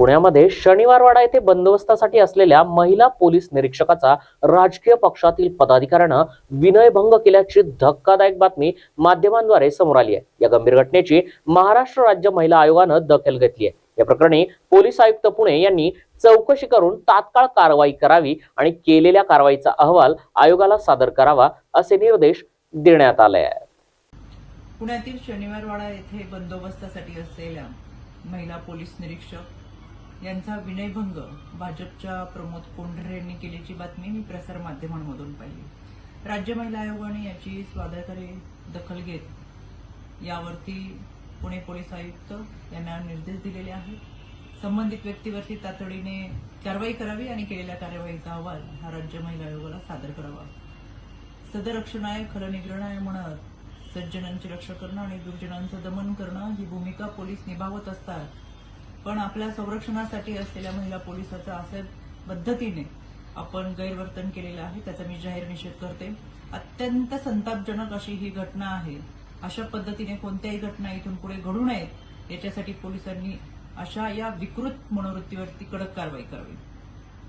पुण्यामध्ये शनिवारवाडा येथे बंदोबस्तासाठी असलेल्या महिला पोलीस निरीक्षकाचा राजकीय पक्षातील पदाधिकाऱ्यानं विनयभंग केल्याची धक्कादायक बातमी माध्यमांद्वारे समोर आली आहे. या गंभीर घटनेची महाराष्ट्र राज्य महिला आयोगानं दखल घेतली आहे. या प्रकरणी पोलीस आयुक्त पुणे यांनी चौकशी करून तात्काळ कारवाई करावी आणि केलेल्या कारवाईचा अहवाल आयोगाला सादर करावा असे निर्देश देण्यात आले आहेत. पुण्यातील शनिवारवाडा येथे बंदोबस्तासाठी असलेल्या महिला पोलीस निरीक्षक यांचा विनयभंग भाजपच्या प्रमोद कोंढरे यांनी केल्याची बातमी मी प्रसार माध्यमांमधून पाहिली. राज्य महिला आयोगाने याची स्वाधाकारी दखल घेत यावरती पुणे पोलीस आयुक्त यांना निर्देश दिलेले आहेत. संबंधित व्यक्तीवरती तातडीने कारवाई करावी आणि केलेल्या कार्यवाहीचा अहवाल हा राज्य महिला आयोगाला सादर करावा. सदरक्षणाय खलनिग्रहणाय म्हणत सज्जनांचे रक्षण करणं आणि दुर्जनांचं दमन करणं ही भूमिका पोलीस निभावत असतात पण आपल्या संरक्षणासाठी असलेल्या महिला पोलिसाचा अशा पद्धतीने आपण गैरवर्तन केलेलं आहे त्याचा मी जाहीर निषेध करते. अत्यंत संतापजनक अशी ही घटना आहे. अशा पद्धतीने कोणत्याही घटना इथून पुढे घडू नयेत याच्यासाठी पोलिसांनी अशा या विकृत मनोवृत्तीवरती कडक कारवाई करावी.